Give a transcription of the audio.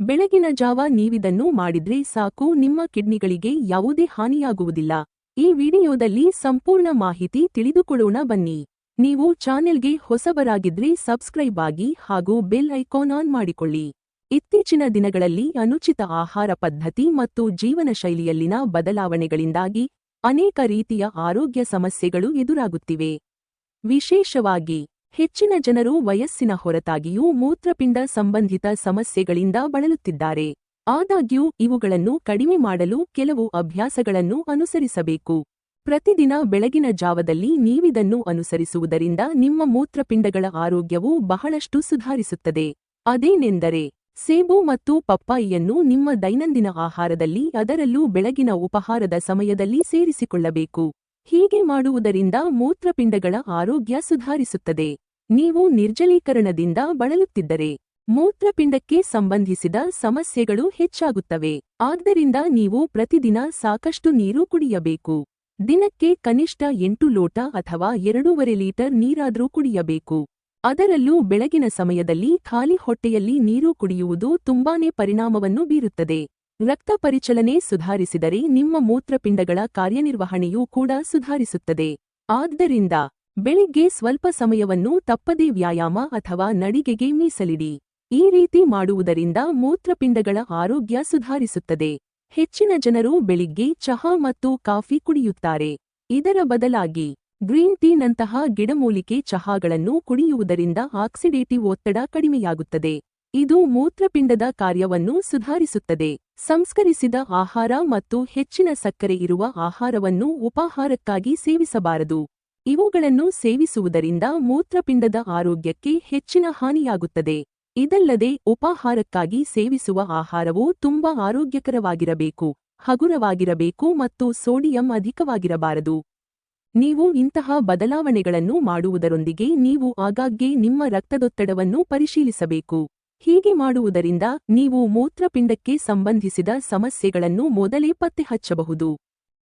ಬೆಳಗಿನ ಜಾವ ನೀವಿದನ್ನು ಮಾಡಿದ್ರೆ ಸಾಕು, ನಿಮ್ಮ ಕಿಡ್ನಿಗಳಿಗೆ ಯಾವುದೇ ಹಾನಿಯಾಗುವುದಿಲ್ಲ. ಈ ವಿಡಿಯೋದಲ್ಲಿ ಸಂಪೂರ್ಣ ಮಾಹಿತಿ ತಿಳಿದುಕೊಳ್ಳೋಣ ಬನ್ನಿ. ನೀವು ಚಾನೆಲ್ಗೆ ಹೊಸಬರಾಗಿದ್ರೆ ಸಬ್ಸ್ಕ್ರೈಬ್ ಆಗಿ ಹಾಗೂ ಬೆಲ್ ಐಕಾನ್ ಆನ್ ಮಾಡಿಕೊಳ್ಳಿ. ಇತ್ತೀಚಿನ ದಿನಗಳಲ್ಲಿ ಅನುಚಿತ ಆಹಾರ ಪದ್ಧತಿ ಮತ್ತು ಜೀವನ ಶೈಲಿಯಲ್ಲಿನ ಬದಲಾವಣೆಗಳಿಂದಾಗಿ ಅನೇಕ ರೀತಿಯ ಆರೋಗ್ಯ ಸಮಸ್ಯೆಗಳು ಎದುರಾಗುತ್ತಿವೆ. ವಿಶೇಷವಾಗಿ ಹೆಚ್ಚಿನ ಜನರು ವಯಸ್ಸಿನ ಹೊರತಾಗಿಯೂ ಮೂತ್ರಪಿಂಡ ಸಂಬಂಧಿತ ಸಮಸ್ಯೆಗಳಿಂದ ಬಳಲುತ್ತಿದ್ದಾರೆ. ಆದಾಗ್ಯೂ, ಇವುಗಳನ್ನು ಕಡಿಮೆ ಮಾಡಲು ಕೆಲವು ಅಭ್ಯಾಸಗಳನ್ನು ಅನುಸರಿಸಬೇಕು. ಪ್ರತಿದಿನ ಬೆಳಗಿನ ಜಾವದಲ್ಲಿ ನೀವಿದನ್ನು ಅನುಸರಿಸುವುದರಿಂದ ನಿಮ್ಮ ಮೂತ್ರಪಿಂಡಗಳ ಆರೋಗ್ಯವು ಬಹಳಷ್ಟು ಸುಧಾರಿಸುತ್ತದೆ. ಅದೇನೆಂದರೆ, ಸೇಬು ಮತ್ತು ಪಪ್ಪಾಯಿಯನ್ನು ನಿಮ್ಮ ದೈನಂದಿನ ಆಹಾರದಲ್ಲಿ ಅದರಲ್ಲೂ ಬೆಳಗಿನ ಉಪಹಾರದ ಸಮಯದಲ್ಲಿ ಸೇರಿಸಿಕೊಳ್ಳಬೇಕು. ಹೀಗೆ ಮಾಡುವುದರಿಂದ ಮೂತ್ರಪಿಂಡಗಳ ಆರೋಗ್ಯ ಸುಧಾರಿಸುತ್ತದೆ. ನೀವು ನಿರ್ಜಲೀಕರಣದಿಂದ ಬಳಲುತ್ತಿದ್ದರೆ ಮೂತ್ರಪಿಂಡಕ್ಕೆ ಸಂಬಂಧಿಸಿದ ಸಮಸ್ಯೆಗಳು ಹೆಚ್ಚಾಗುತ್ತವೆ. ಆದ್ದರಿಂದ ನೀವು ಪ್ರತಿದಿನ ಸಾಕಷ್ಟು ನೀರು ಕುಡಿಯಬೇಕು. ದಿನಕ್ಕೆ ಕನಿಷ್ಠ ಎಂಟು ಲೋಟ ಅಥವಾ ಎರಡೂವರೆ ಲೀಟರ್ ನೀರಾದರೂ ಕುಡಿಯಬೇಕು. ಅದರಲ್ಲೂ ಬೆಳಗಿನ ಸಮಯದಲ್ಲಿ ಖಾಲಿ ಹೊಟ್ಟೆಯಲ್ಲಿ ನೀರು ಕುಡಿಯುವುದು ತುಂಬಾನೇ ಪರಿಣಾಮವನ್ನು ಬೀರುತ್ತದೆ. ರಕ್ತ ಪರಿಚಲನೆ ಸುಧಾರಿಸಿದರೆ ನಿಮ್ಮ ಮೂತ್ರಪಿಂಡಗಳ ಕಾರ್ಯನಿರ್ವಹಣೆಯೂ ಕೂಡ ಸುಧಾರಿಸುತ್ತದೆ. ಆದ್ದರಿಂದ ಬೆಳಿಗ್ಗೆ ಸ್ವಲ್ಪ ಸಮಯವನ್ನು ತಪ್ಪದೇ ವ್ಯಾಯಾಮ ಅಥವಾ ನಡಿಗೆಗೆ ಮೀಸಲಿಡಿ. ಈ ರೀತಿ ಮಾಡುವುದರಿಂದ ಮೂತ್ರಪಿಂಡಗಳ ಆರೋಗ್ಯ ಸುಧಾರಿಸುತ್ತದೆ. ಹೆಚ್ಚಿನ ಜನರು ಬೆಳಿಗ್ಗೆ ಚಹಾ ಮತ್ತು ಕಾಫಿ ಕುಡಿಯುತ್ತಾರೆ. ಇದರ ಬದಲಾಗಿ ಗ್ರೀನ್ ಟೀನಂತಹ ಗಿಡಮೂಲಿಕೆ ಚಹಾಗಳನ್ನು ಕುಡಿಯುವುದರಿಂದ ಆಕ್ಸಿಡೇಟಿವ್ ಒತ್ತಡ ಕಡಿಮೆಯಾಗುತ್ತದೆ. ಇದು ಮೂತ್ರಪಿಂಡದ ಕಾರ್ಯವನ್ನು ಸುಧಾರಿಸುತ್ತದೆ. ಸಂಸ್ಕರಿಸಿದ ಆಹಾರ ಮತ್ತು ಹೆಚ್ಚಿನ ಸಕ್ಕರೆ ಇರುವ ಆಹಾರವನ್ನು ಉಪಾಹಾರಕ್ಕಾಗಿ ಸೇವಿಸಬಾರದು. ಇವುಗಳನ್ನು ಸೇವಿಸುವುದರಿಂದ ಮೂತ್ರಪಿಂಡದ ಆರೋಗ್ಯಕ್ಕೆ ಹೆಚ್ಚಿನ ಹಾನಿಯಾಗುತ್ತದೆ. ಇದಲ್ಲದೆ ಉಪಾಹಾರಕ್ಕಾಗಿ ಸೇವಿಸುವ ಆಹಾರವು ತುಂಬಾ ಆರೋಗ್ಯಕರವಾಗಿರಬೇಕು, ಹಗುರವಾಗಿರಬೇಕು ಮತ್ತು ಸೋಡಿಯಂ ಅಧಿಕವಾಗಿರಬಾರದು. ನೀವು ಇಂತಹ ಬದಲಾವಣೆಗಳನ್ನು ಮಾಡುವುದರೊಂದಿಗೆ ನೀವು ಆಗಾಗ್ಗೆ ನಿಮ್ಮ ರಕ್ತದೊತ್ತಡವನ್ನು ಪರಿಶೀಲಿಸಬೇಕು. ಹೀಗೆ ಮಾಡುವುದರಿಂದ ನೀವು ಮೂತ್ರಪಿಂಡಕ್ಕೆ ಸಂಬಂಧಿಸಿದ ಸಮಸ್ಯೆಗಳನ್ನು ಮೊದಲೇ ಪತ್ತೆ ಹಚ್ಚಬಹುದು